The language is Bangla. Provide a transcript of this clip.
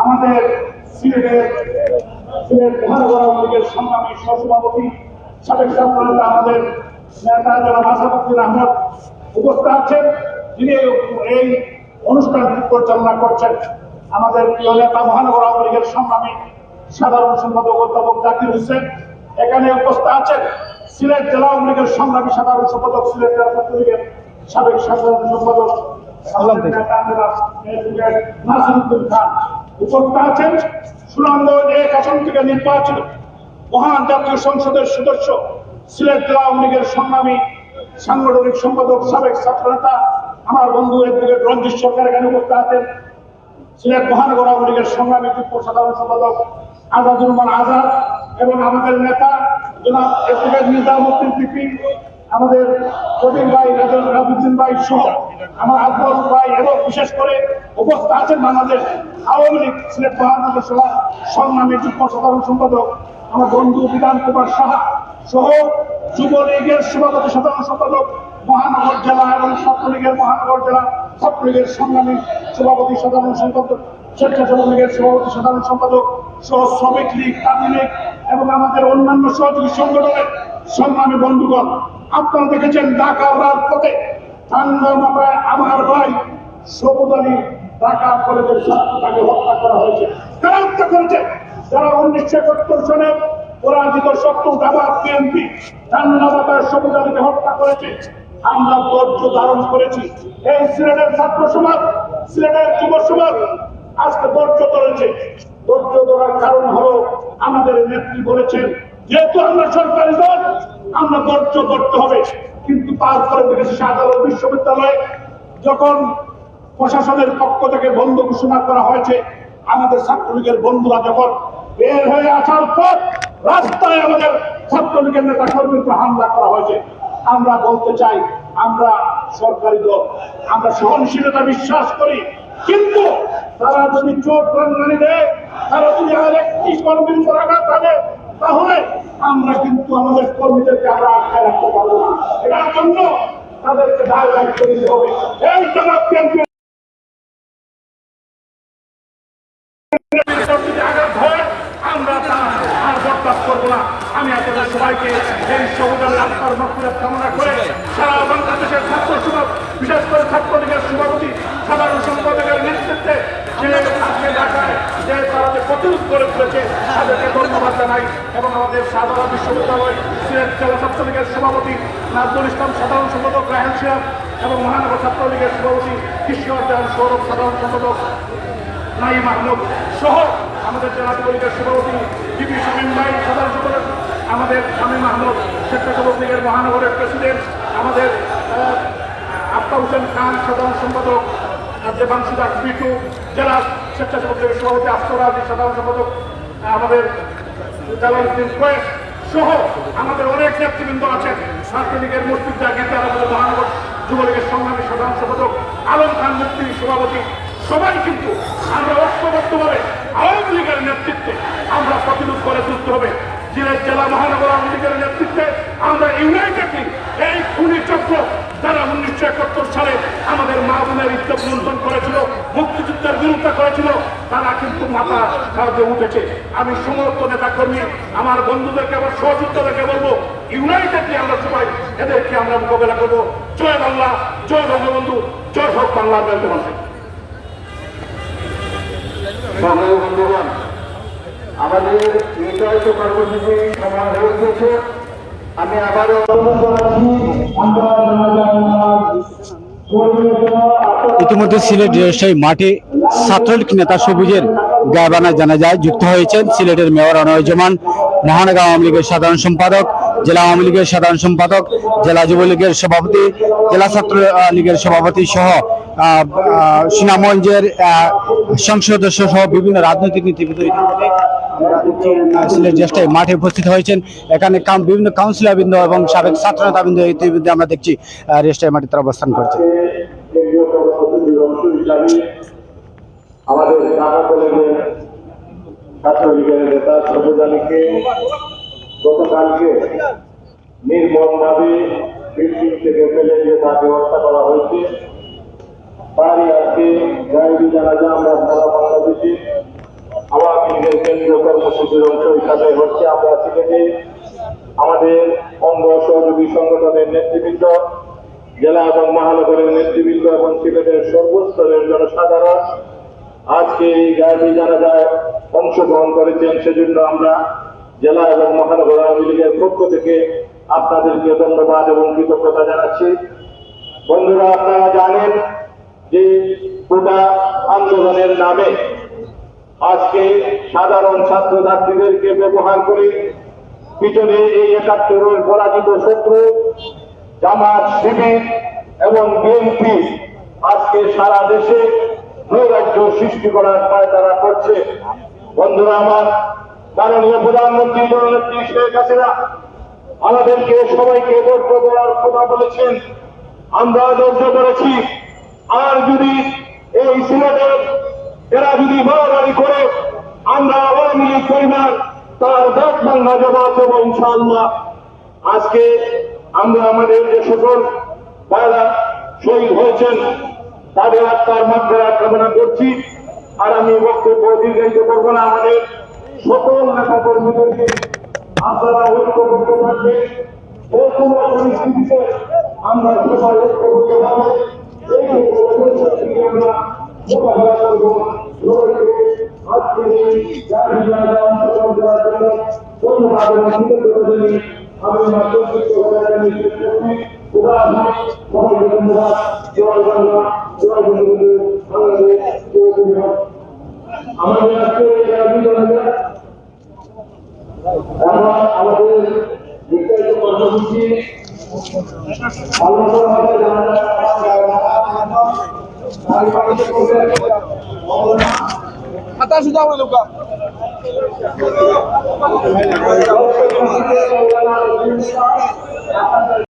আমাদের সিলেটের সিলেট মহানগর আওয়ামী লীগের সংগ্রামী সহসভাপতি সাবেক ছাত্রনেতা আমাদের নেতা জনাব আসাদুদ্দিন আহমদ উপস্থিত আছেন যিনি এই অনুষ্ঠান পরিচালনা করছেন আমাদের প্রিয় নেতা মহানগর আওয়ামী লীগের সংগ্রামী সাধারণ সম্পাদক অধ্যাপক জাকির হোসেন এখানে উপস্থিত আছেন সিলেট জেলা আওয়ামী লীগের সংগ্রামী সাধারণ সম্পাদক সিলেট জেলা ছাত্রলীগের সাবেক সাধারণ সম্পাদক নাসিরুদ্দিন খান উপস্থিত আছেন সুনামগঞ্জ এক আসন থেকে নির্বাচিত মহান জাতীয় সংসদের সদস্য, সিলেট জেলা আওয়ামী লীগের সংগ্রামী সাংগঠনিক সম্পাদক, সাবেক ছাত্র নেতা আমার বন্ধু অ্যাডভোকেট রঞ্জিত সরকার এখানে উপস্থিত আছেন। সিলেট মহানগর আওয়ামী লীগের সংগ্রামী যুগ্ম সাধারণ সম্পাদক আজাদুর রহমান আজাদ এবং আমাদের নেতা জনাব অ্যাডভোকেট নিজামুদ্দিন পিপি, আমাদের কবির ভাই রাজুদ্দিন ভাই সহ আমার আকবর ভাই এবং বিশেষ করে উপস্থিত আছেন বাংলাদেশ আওয়ামী লীগ সিলেট মহানগর সভা, সংগ্রামী যুগ্ম সাধারণ সম্পাদক, আমার বন্ধু বিধান কুমার সাহা সহ যুবলীগের সভাপতি সাধারণ সম্পাদক, মহানগর জেলা এবং ছাত্রলীগের মহানগর জেলা ছাত্রলীগের সংগ্রামী সভাপতি সাধারণ সম্পাদক স্বেচ্ছাসেবক লীগের সভাপতি সাধারণ সম্পাদক সহ শ্রমিক লীগ কাজী লীগ এবং আমাদের অন্যান্য সহযোগী সংগঠনের সংগ্রামী বন্ধুগণ। আপনারা দেখেছেন ঢাকার রাজপথে মাথায় আমার ভাই সবুজ আলী ঢাকা কলেজের ছাত্রটাকে হত্যা করা হয়েছে। কারা হত্যা করেছে? যারা উনিশশো একাত্তর সনে পরাজিত শত্রু জামাত বিএনপি সবুজ আলীকে হত্যা করেছে। আমরা ধৈর্য ধারণ করেছি। এই সিলেটের ছাত্র সমাজ, সিলেটের যুব সমাজ আজকে ধৈর্য ধরেছে। ধৈর্য ধরার কারণ হলো আমাদের নেত্রী বলেছেন, যেহেতু আমরা সরকারি দল, আমরা ধৈর্য করতে হবে। কিন্তু তারপরে দেখেছি সাধারণ বিশ্ববিদ্যালয়ে যখন প্রশাসনের পক্ষ থেকে বন্ধ ঘোষণা করা হয়েছে। আমাদের ছাত্রলীগের বন্ধুরা যখন বের হয়ে আসার পর রাস্তায় আমাদের ছাত্রলীগের নেতা কর্মীকে হামলা করা হয়েছে। আমরা বলতে চাই, আমরা সরকারি দল, আমরা সহনশীলতা বিশ্বাস করি। কিন্তু তারা যদি চোখ রাঙ্গানি দেয়, তারা যদি আর একটি কর্মীর উপর আঘাত হানে, তাহলে আমরা কিন্তু আমাদের কর্মীদেরকে আমরা আটকায় রাখতে পারব না। এটার জন্য তাদেরকে দায় দায়িত্ব দিতে হবে বিএনপি যদি আঘাত হয় আমরা তা আর বরদাস্ত করব না আমি আপনাদের সবাইকে এই সবুজার রাস্তার মক্কুরের কামনা করে সারা বাংলাদেশের ছাত্র সমাজ বিশেষ করে ছাত্রলীগের সভাপতি সাধারণ সম্পাদকের নেতৃত্বে যে আজকে ঢাকায় যে তারা যে প্রতিরোধ করে তুলেছে তাদেরকে ধন্যবাদ জানাই এবং আমাদের সাধারণ বিশ্ববিদ্যালয় সিলেট জেলা ছাত্রলীগের সভাপতি নাজমুল ইসলাম সাধারণ সম্পাদক রাহেন সিয়াম এবং মহানগর ছাত্রলীগের সভাপতি কিশোর জাহান সৌরভ সাধারণ সম্পাদক নাই মাহমুদ সহ আমাদের জেলা যুবলীগের সভাপতি জিপি শামীম ভাই সাধারণ সম্পাদক আমাদের শামীম মাহমুদ স্বেচ্ছাসেবক লীগের মহানগরের প্রেসিডেন্ট আমাদের আহ, আফতাব হোসেন খান সাধারণ সম্পাদক আর দেবাংশু দাস বিটু জেলা স্বেচ্ছাসেবক লীগের সভাপতি আফসর আলী সাধারণ সম্পাদক আমাদের কোয়েস সহ আমাদের অনেক নেতৃবৃন্দ আছেন। ছাত্রলীগের মসজিদ জাগির তারা আমাদের মহানগর যুবলীগের সংগ্রামী সাধারণ সম্পাদক আলম খান মুক্তি সভাপতি। সবাই কিন্তু আমরা ঐক্যবদ্ধভাবে আওয়ামী লীগের নেতৃত্বে আমরা প্রতিরোধ করে তুলতে হবে। জেলা মহানগর আওয়ামী লীগের নেতৃত্বে আমরা ইউনাইটেডলি এই খুনি চক্র যারা উনিশশো একাত্তর সালে আমাদের মা বোনের ইজ্জত লুণ্ঠন করেছিল, মুক্তিযুদ্ধের বিরোধিতা করেছিল, তারা কিন্তু মাথা সাহায্যে উঠেছে। আমি সমস্ত নেতা কর্মী আমার বন্ধুদেরকে, আমার সহযোগিতাদেরকে বলব ইউনাইটেডলি আমরা সবাই এদেরকে আমরা মোকাবেলা করব। জয় বাংলা, জয় বঙ্গবন্ধু, জয় হোক বাংলার সংগ্রামী বন্ধুগণ, আমাদের নির্ধারিত কর্মসূচি সময় হয়ে গেছে আমি আবারও ইতিমধ্যে সিলেট রেলসাই মাঠে ছাত্রলীগ নেতা সবুজের গায়বানা জানা যায় যুক্ত হয়েছেন। সিলেটের মেয়র অনয়জমান মহানগর আওয়ামী লীগের সাধারণ সম্পাদক, জেলা আওয়ামী লীগের সাধারণ সম্পাদক, জেলা যুবলীগের সভাপতি, জেলা ছাত্র লীগের সভাপতি সহ সুনামগঞ্জের সংসদ সহ বিভিন্ন রাজনৈতিক নীতিবিদ সিলেট জ্যেষ্ঠায় মাঠে উপস্থিত হয়েছেন। এখানে বিভিন্ন কাউন্সিলরবৃন্দ এবং সাবেক ছাত্র নেতাবৃন্দ ইতিমধ্যে আমরা দেখছি রেস্টায় মাঠে তারা অবস্থান করছে। আমাদের করা হয়েছে। আমরা কেন্দ্রীয় অংশ হিসাবে হচ্ছে আমরা আমাদের সংগঠনের জেলা এবং মহানগরের এবং সর্বস্তরের জনসাধারণ, আজকে এই অংশগ্রহণ করেছেন সেজন্য আমরা জেলা এবং মহানগর আওয়ামী লীগের পক্ষ থেকে আপনাদেরকে ধন্যবাদ এবং কৃতজ্ঞতা জানাচ্ছি। বন্ধুরা, আপনারা জানেন যে গোটা আন্দোলনের নামে আজকে সাধারণ ছাত্রছাত্রীদেরকে ব্যবহার করে পিছনে এই একাত্তরের পরাজিত শত্রু, জামাত শিবির এবং বিএনপি আজকে সারা দেশে নৈরাজ্য সৃষ্টি করার পায়তারা করছে। বন্ধুরা আমার, মাননীয় প্রধানমন্ত্রী, জননেত্রী শেখ হাসিনা আমাদেরকে সবাইকে ধৈর্য দেওয়ার কথা বলেছেন। আমরা ধৈর্য করেছি আর যদি এই সিলেটের এরা যদি বাড়াবাড়ি করে, আমরা আওয়ামী লীগ পরিবার তার দাঁত ভাঙ্গা জবাব দেবো ইনশাআল্লাহ। আজকে আমরা আমাদের যে সকল ভাইরা শহীদ হয়েছেন, তাদের আত্মার মাত্রা কামনা করছি। আর আমি বক্তব্য দীর্ঘায়িত করব না, আমাদের সকল নেতা কর্মীদেরকে আপনারা ঐক্যবদ্ধ থাকবেন। যে কোনো পরিস্থিতিতে আমরা সবাই ঐক্যবদ্ধ ভাবে এই আমরা আমি আমাদের আজকে আমাদের বিস্তারিত কর্মসূচি আলোচনা জানা Até tá ajudar o né, Lucas.